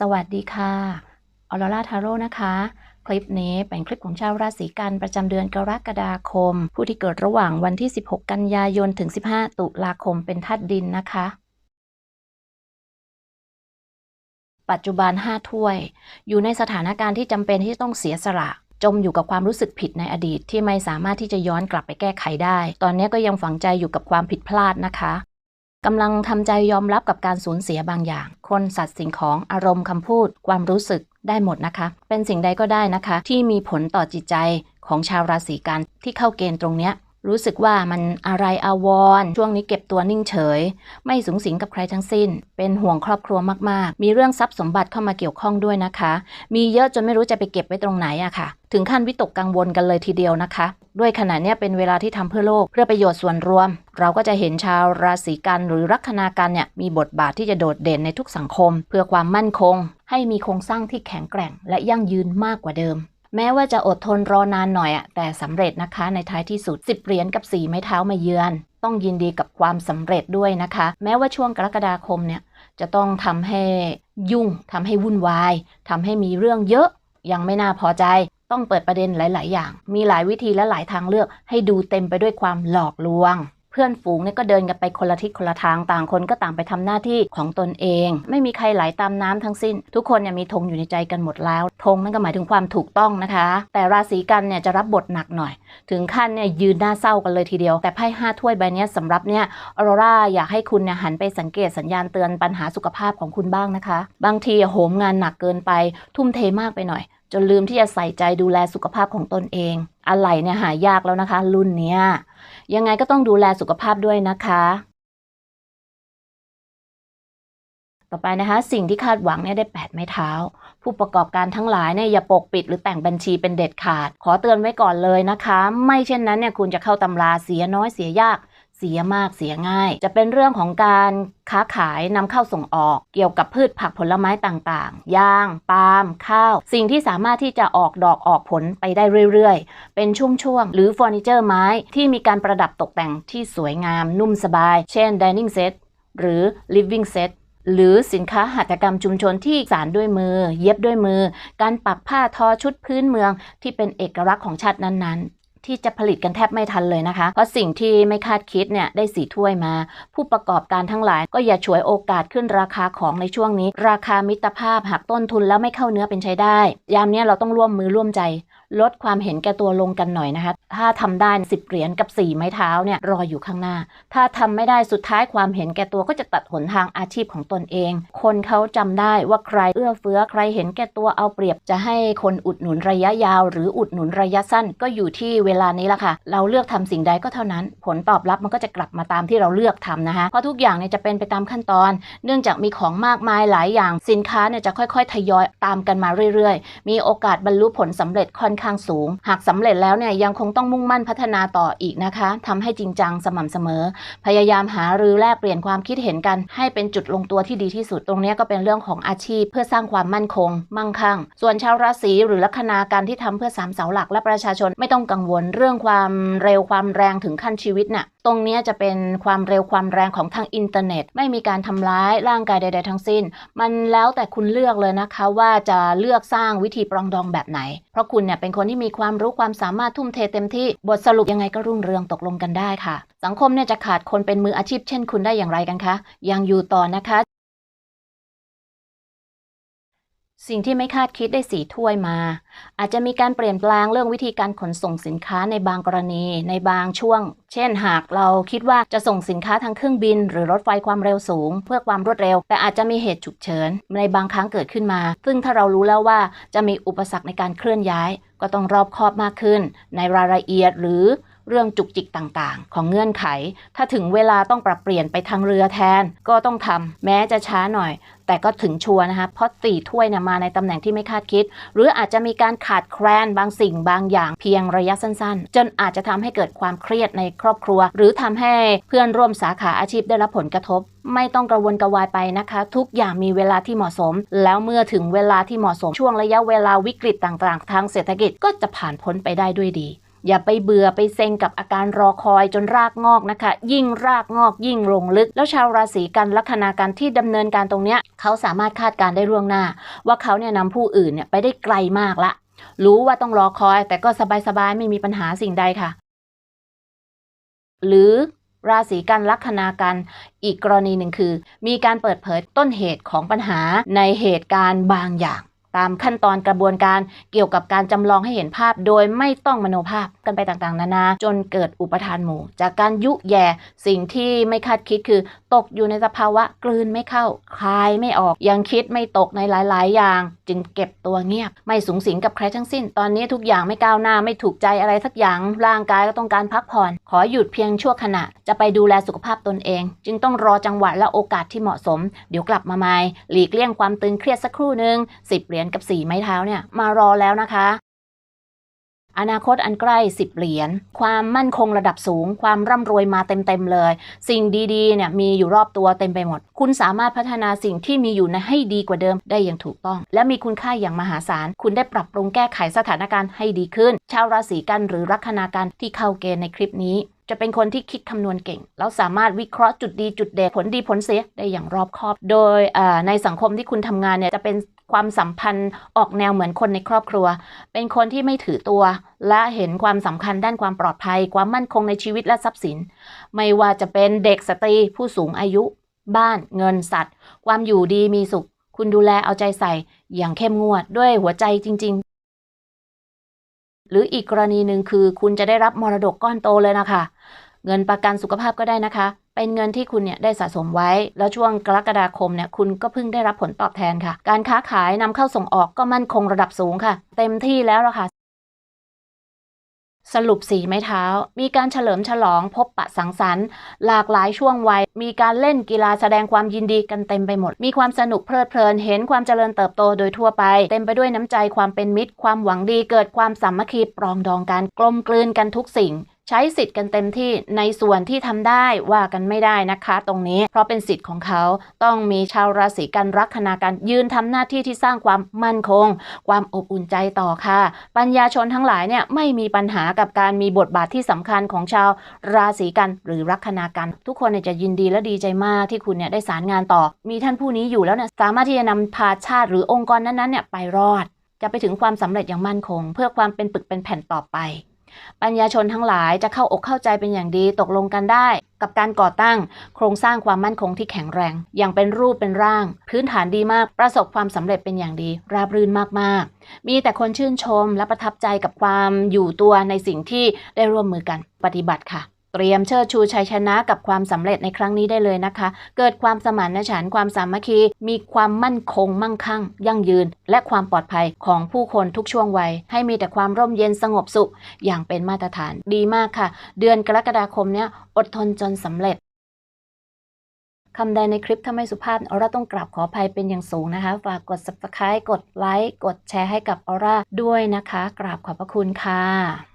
สวัสดีค่ะออโรราทาโร่นะคะ คลิปนี้เป็นคลิปของชาวราศีกันประจำเดือนกรกฎาคม ผู้ที่เกิดระหว่างวันที่ 16 กันยายนถึง 15 ตุลาคมเป็นธาตุดินนะคะ ปัจจุบัน 5 ถ้วย อยู่ในสถานการณ์ที่จำเป็นที่ต้องเสียสละจมอยู่กับความรู้สึกผิดในอดีตที่ไม่สามารถที่จะย้อนกลับไปแก้ไขได้ ตอนนี้ก็ยังฝังใจอยู่กับความผิดพลาดนะคะ กำลังทำใจยอมรับกับการสูญเสียบางอย่าง คนสัตว์สิ่งของอารมณ์คำพูด ความรู้สึกได้หมดนะคะ เป็นสิ่งใดก็ได้นะคะ ที่มีผลต่อจิตใจของชาวราศีกันที่เข้าเกณฑ์ตรงเนี้ย รู้สึกว่ามันอะไรอาวรณ์ช่วงนี้เก็บตัวนิ่งเฉย ไม่สูงสิงกับใครทั้งสิ้น เป็นห่วงครอบครัวมากๆ มีเรื่องทรัพย์สมบัติเข้ามาเกี่ยวข้องด้วยนะคะ มีเยอะจนไม่รู้จะไปเก็บไว้ตรงไหนอะค่ะ ถึงขั้นวิตกกังวลกันเลยทีเดียวนะคะ ด้วยขณะนี้เป็นเวลาที่ทำเพื่อโลกเพื่อประโยชน์ส่วนรวม เราก็จะเห็นชาวราศีกันหรือลัคนากันเนี่ยมีบทบาทที่จะโดดเด่นในทุกสังคม เพื่อความมั่นคง ให้มีโครงสร้างที่แข็งแกร่ง และยั่งยืนมากกว่าเดิม แม้ว่าจะอดทนรอนานหน่อยอะแต่สำเร็จนะคะในท้ายที่สุด 10 เหรียญกับ 4 ไม้เท้ามาเยือน ต้องยินดีกับความสำเร็จด้วยนะคะ แม้ว่าช่วงกรกฎาคมเนี่ยจะต้องทำให้ยุ่งทำให้วุ่นวายทำให้มีเรื่องเยอะยังไม่น่าพอใจ ต้องเปิดประเด็นหลาย ๆ อย่าง มีหลายวิธีและหลายทางเลือกให้ดูเต็มไปด้วยความหลอกลวง เพื่อนฝูงเนี่ยก็เดินกันไปคนละทิศคนละทางต่างคนก็ต่างไปทำหน้าที่ของตนเอง ไม่มีใครไหลาตามน้ำทั้งสิ้น ทุกคนเนี่ยมีธงอยู่ในใจกันหมดแล้วธงนั่นก็หมายถึงความถูกต้องนะคะ แต่ราศีกันเนี่ยจะรับบทหนักหน่อย ถึงขั้นเนี่ยยืนหน้าเศร้ากันเลยทีเดียว แต่ไพ่ห้าถ้วยใบเนี้ยสำหรับเนี่ยออโรราอยากให้คุณเนี่ยหันไปสังเกตสัญญาณเตือนปัญหาสุขภาพของคุณบ้างนะคะ บางทีโหมงานหนักเกินไป ทุ่มเทมากไปหน่อย จนลืมที่จะใส่ใจดูแลสุขภาพของตนเอง อะไรเนี่ยหายากแล้วนะคะ รุ่นเนี้ย ยังไงก็ต้องดูแลสุขภาพด้วยนะคะ ต่อไปนะคะ สิ่งที่คาดหวังเนี่ยได้8ไม้เท้า ผู้ประกอบการทั้งหลายเนี่ยอย่าปกปิดหรือแต่งบัญชีเป็นเด็ดขาด ขอเตือนไว้ก่อนเลยนะคะ ไม่เช่นนั้นเนี่ยคุณจะเข้าตำราเสียน้อยเสียยาก เสียมากเสียง่าย จะเป็นเรื่องของการค้าขายนำเข้าส่งออก เกี่ยวกับพืชผักผลไม้ต่างๆ ยาง ปาล์ม ข้าว สิ่งที่สามารถที่จะออกดอกออกผลไปได้เรื่อยๆ เป็นช่วงๆ หรือเฟอร์นิเจอร์ไม้ที่มีการประดับตกแต่งที่สวยงามนุ่มสบาย เช่น dining set หรือ living set หรือสินค้าหัตถกรรมชุมชนที่สารด้วยมือ เย็บด้วยมือ การปักผ้าทอชุดพื้นเมืองที่เป็นเอกลักษณ์ของชาตินั้นๆ ที่จะผลิตกันแทบไม่ทันเลยนะคะ เพราะสิ่งที่ไม่คาดคิดเนี่ยได้สีถ้วยมา ผู้ประกอบการทั้งหลาย ก็อย่าฉวยโอกาสขึ้นราคาของในช่วงนี้ ราคามิตรภาพหักต้นทุนแล้วไม่เข้าเนื้อเป็นใช้ได้ ยามนี้เราต้องร่วมมือร่วมใจ ลดความเห็นแก่ตัวลงกันหน่อยนะคะ ถ้าทำได้สิบเหรียญกับ 4 ไม้เท้าเนี่ยรออยู่ข้างหน้า ถ้าทำไม่ได้สุดท้ายความเห็นแก่ตัวก็จะตัดหนทางอาชีพของตนเอง คนเขาจำได้ว่าใครเอื้อเฟื้อใครเห็นแก่ตัวเอาเปรียบจะให้คนอุดหนุนระยะยาว หรืออุดหนุนระยะสั้นก็อยู่ที่เวลานี้ละค่ะ เราเลือกทำสิ่งใดก็เท่านั้น ผลตอบรับมันก็จะกลับมาตามที่เราเลือกทำนะคะเพราะทุกอย่างเนี่ยจะเป็นไปตามขั้นตอน เนื่องจากมีของมากมายหลายอย่างสินค้าเนี่ยจะค่อย ๆ ทยอยตามกันมาเรื่อย ๆ มีโอกาสบรรลุผลสำเร็จค่อนข้างสูง หากสำเร็จแล้วเนี่ยยังคงต้องมุ่งมั่นพัฒนาต่ออีกนะคะทำให้จริงจังสม่ำเสมอ พยายามหารือแลกเปลี่ยนความคิดเห็นกันให้เป็นจุดลงตัวที่ดีที่สุดตรงนี้ก็เป็นเรื่องของอาชีพ เพื่อสร้างความมั่นคง มั่งคั่ง ส่วนชาวราศีหรือลัคนาการที่ทำเพื่อสามเสาหลักและประชาชนไม่ต้องกังวลเรื่องความเร็วความแรงถึงขั้นชีวิตน่ะ ตรงนี้จะเป็นความเร็วความแรงของทางอินเทอร์เน็ต ไม่มีการทำร้ายร่างกายใด ๆ ทั้งสิ้น มันแล้วแต่คุณเลือกเลยนะคะว่าจะเลือกสร้างวิธีปรองดองแบบไหน เพราะคุณเนี่ยเป็นคนที่มีความรู้ความสามารถทุ่มเทเต็มที่บทสรุปยังไงก็รุ่งเรืองตกลงกันได้ค่ะ สังคมเนี่ยจะขาดคนเป็นมืออาชีพเช่นคุณได้อย่างไรกันคะยังอยู่ต่อนะคะ สิ่งที่ไม่คาดคิดได้สีถ้วยมา อาจจะมีการเปลี่ยนแปลงเรื่องวิธีการขนส่งสินค้าในบางกรณี ในบางช่วง เช่น หากเราคิดว่าจะส่งสินค้าทางเครื่องบิน หรือรถไฟความเร็วสูง เพื่อความรวดเร็ว แต่อาจจะมีเหตุฉุกเฉินในบางครั้งเกิดขึ้นมา ซึ่งถ้าเรารู้แล้วว่าจะมีอุปสรรคในการเคลื่อนย้าย ก็ต้องรอบคอบมากขึ้น ในรายละเอียดหรือ เรื่องจุกจิกต่างๆ ของเงื่อนไข ถ้าถึงเวลาต้องปรับเปลี่ยนไปทางเรือแทนก็ต้องทำแม้จะช้าหน่อย แต่ก็ถึงชัวร์นะคะเพราะตีถ้วยเนี่ยมาในตำแหน่งที่ไม่คาดคิด หรืออาจจะมีการขาดแคลนบางสิ่งบางอย่างเพียงระยะสั้นๆ จนอาจจะทำให้เกิดความเครียดในครอบครัว หรือทำให้เพื่อนร่วมสาขาอาชีพได้รับผลกระทบ ไม่ต้องกระวนกระวายไปนะคะ ทุกอย่างมีเวลาที่เหมาะสม แล้วเมื่อถึงเวลาที่เหมาะสมช่วงระยะเวลาวิกฤตต่างๆ ทางเศรษฐกิจก็จะผ่านพ้นไปได้ด้วยดี อย่าไปเบื่อไปเซ็งกับอาการรอคอยจนรากงอกนะคะ ยิ่งรากงอกยิ่งลงลึก แล้วชาวราศีกันลัคนาการที่ดำเนินการตรงเนี้ยเขาสามารถคาดการได้ล่วงหน้า ว่าเขาเนี่ยนำผู้อื่นเนี่ยไปได้ไกลมากละ รู้ว่าต้องรอคอย แต่ก็สบายๆไม่มีปัญหาสิ่งใดค่ะ หรือราศีกันลัคนากันอีกกรณีหนึ่งคือ มีการเปิดเผยต้นเหตุของปัญหาในเหตุการณ์บางอย่าง ตามขั้นตอนกระบวนการเกี่ยวกับการจำลองให้เห็นภาพ โดยไม่ต้องมโนภาพกันไปต่างๆ นานา จนเกิดอุปทานหมู่ จากการยุแย่สิ่งที่ไม่คาดคิดคือ ตกอยู่ในสภาวะกลืนไม่เข้าคลายไม่ออก ยังคิดไม่ตกในหลาย ๆ อย่าง จึงเก็บตัวเงียบ ไม่สูงสิงกับใครทั้งสิ้น ตอนนี้ทุกอย่างไม่ก้าวหน้าไม่ถูกใจอะไรสักอย่างร่างกายก็ต้องการพักผ่อน ขอหยุดเพียงชั่วขณะ จะไปดูแลสุขภาพตนเอง จึงต้องรอจังหวะและโอกาสที่เหมาะสม เดี๋ยวกลับมาใหม่หลีกเลี่ยงความตึงเครียดสักครู่หนึ่งสิบเหรียญกับสี่ไม้เท้าเนี่ยมารอแล้วนะคะ อนาคตอันใกล้ 10 เหรียญ ความมั่นคงระดับสูง ความร่ำรวยมาเต็มๆเลย สิ่งดีๆเนี่ยมีอยู่รอบตัวเต็มไปหมด คุณสามารถพัฒนาสิ่งที่มีอยู่นะให้ดีกว่าเดิมได้อย่างถูกต้อง และมีคุณค่าอย่างมหาศาล คุณได้ปรับปรุงแก้ไขสถานการณ์ให้ดีขึ้น ชาวราศีกันหรือลัคนาการที่เข้าเกณฑ์ในคลิปนี้จะเป็นคนที่คิดคำนวณเก่ง แล้วสามารถวิเคราะห์จุดดีจุดเด่นผลดีผลเสียได้อย่างรอบคอบ โดยในสังคมที่คุณทำงานเนี่ยจะเป็น ความสัมพันธ์ออกแนวเหมือนคนในครอบครัว เป็นคนที่ไม่ถือตัว และเห็นความสำคัญด้านความปลอดภัย ความมั่นคงในชีวิตและทรัพย์สิน ไม่ว่าจะเป็นเด็กสตรี ผู้สูงอายุ บ้าน เงินสัตว์ ความอยู่ดีมีสุข คุณดูแลเอาใจใส่ อย่างเข้มงวดด้วยหัวใจจริง ๆ หรืออีกกรณีหนึ่งคือ คุณจะได้รับมรดกก้อนโตเลยนะคะ เงินประกันสุขภาพก็ได้นะคะ เป็นเงินที่คุณเนี่ยได้สะสมไว้ แล้วช่วงกรกฎาคมเนี่ยคุณก็เพิ่งได้รับผลตอบแทนค่ะ การค้าขายนำเข้าส่งออกก็มั่นคงระดับสูงค่ะ เต็มที่แล้วละค่ะสรุปสีไม้เท้า มีการเฉลิมฉลองพบปะสังสรรค์ หลากหลายช่วงวัย มีการเล่นกีฬาแสดงความยินดีกันเต็มไปหมด มีความสนุกเพลิดเพลิน เห็นความเจริญเติบโตโดยทั่วไป เต็มไปด้วยน้ำใจความเป็นมิตร ความหวังดี เกิดความสามัคคีปรองดองกัน กลมกลืนกันทุกสิ่ง ใช้สิทธิ์กันเต็มที่ในส่วนที่ทำได้ว่ากันไม่ได้นะคะ ตรงนี้เพราะเป็นสิทธิ์ของเขาต้องมีชาวราศีกันรักนาการยืนทำหน้าที่ที่สร้างความมั่นคง ความอบอุ่นใจต่อค่ะ ปัญญาชนทั้งหลายเนี่ยไม่มีปัญหากับการมีบทบาทที่สำคัญของชาวราศีกันหรือลัคนากัน ทุกคนเนี่ยจะยินดีและดีใจมากที่คุณเนี่ยได้สารงานต่อ มีท่านผู้นี้อยู่แล้วเนี่ยสามารถที่จะนำพาชาติหรือองค์กรนั้นๆเนี่ยไปรอด จะไปถึงความสำเร็จอย่างมั่นคง เพื่อความเป็นปึกเป็นแผ่นต่อไป ปัญญาชนทั้งหลายจะเข้าอกเข้าใจเป็นอย่างดีตกลงกันได้ กับการก่อตั้ง โครงสร้างความมั่นคงที่แข็งแรง อย่างเป็นรูปเป็นร่าง พื้นฐานดีมากประสบความสำเร็จเป็นอย่างดี ราบรื่นมากๆ มีแต่คนชื่นชมและประทับใจกับความอยู่ตัวในสิ่งที่ได้ร่วมมือกันปฏิบัติค่ะ เตรียมเชิดชูชัยชนะกับความสำเร็จในครั้งนี้ได้เลยนะคะ เกิดความสมานฉันท์ความสามัคคี มีความมั่นคงมั่งคั่ง ยั่งยืน และความปลอดภัยของผู้คนทุกช่วงวัย ให้มีแต่ความร่มเย็นสงบสุข อย่างเป็นมาตรฐานดีมากค่ะ เดือนกรกฎาคมเนี้ยอดทนจนสำเร็จคำใดในคลิปถ้าไม่สุภาพออร่าต้องกราบขออภัยเป็นอย่างสูงนะคะ ฝากกด subscribe กดไลค์กดแชร์ให้กับออร่าด้วยนะคะ กราบขอบพระคุณค่ะ